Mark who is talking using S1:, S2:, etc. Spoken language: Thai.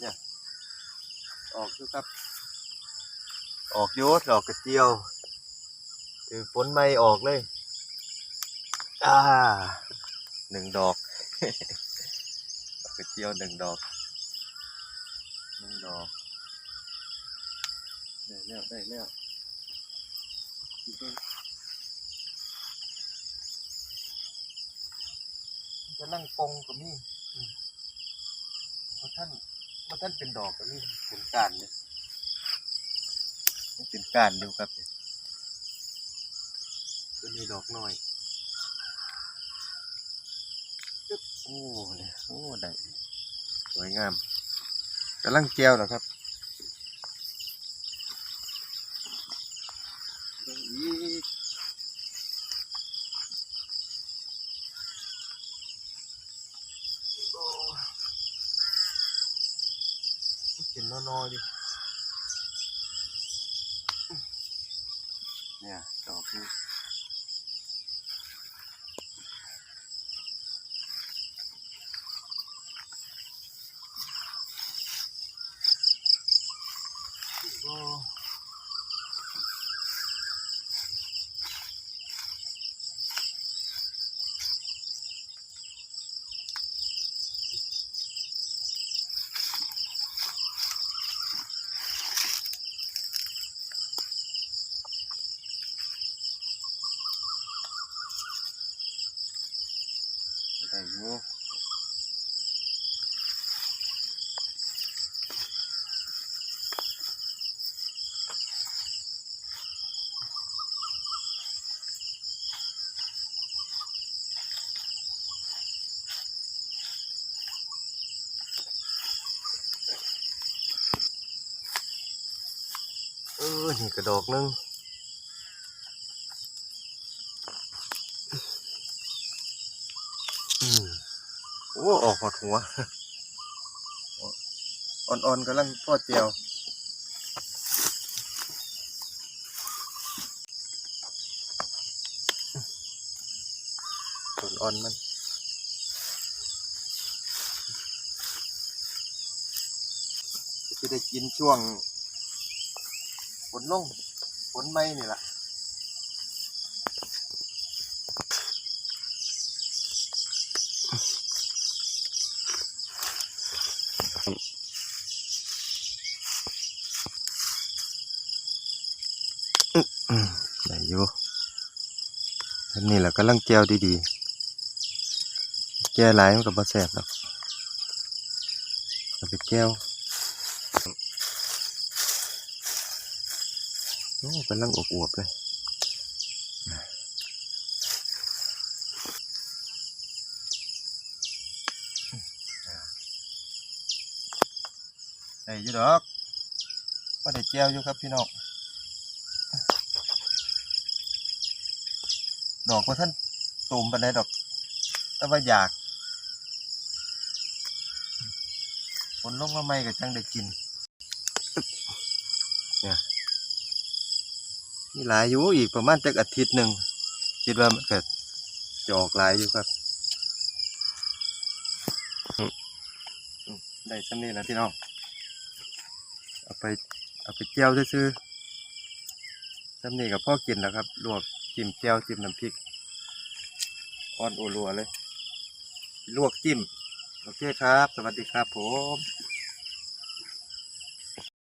S1: เนี่ย ออกอยู่ครับ ออกโยดออกกระเจียวถือฝนไม่ออกเลย อ่าหนึ่งดอกดอกกระเจียวหนึ่งดอกหนึ่งดอกได้แล้วได้แล้วจะนั่งปงกับนี่มาท่าน มาท่านเป็นดอกกับนี่เป็นก้านเนี่ยมันเป็นก้านอยู่ครับเนี่ยตัวนี้ดอกน้อยจึ๊บโอ้เนี่ยโอ้ได้สวยงามกำลังแก้วนะครับ เบิ่งอีกโอ้ กินน้อยๆดิเนี่ยดอกนี้โอ้ ได้อยู่เออนี่กระดอกนึง อืม โอ้ ออกหอดหัว อ่อนๆกำลังทอเจียวส่วอ่อนมันจะได้กินช่วงฝนลงฝนไม่นี่แหละ อืมได้อยู่อันนี้แหละกำลังแก้วดีๆ แก้หลายมันก็บ่แซ่บหรอกเอาไปแก้วโอ้กำลังอวบๆเลยได้ยู่ดอกก็ได้แก้วอยู่ครับพี่น้อง ดอกว่าท่านตูมไปได้ดอก แต่ว่าอยากฝนลงมาใหม่ก็จังได้กินเนี่ยมีหลายอยู่อีกประมาณจักอาทิตย์หนึ่งคิดว่ามันเก็จะออกหลายอยู่ครับได้ชั้นนี้แล้วพี่น้องเอาไปเอาไปเจียวซื้อชั้นนี้กับพ่อกินแล้วครับลวก จิ้มเจียวจิ้มน้ำพริกอ่อนโอรัวเลย ลวกจิ้ม โอเคครับ สวัสดีครับผม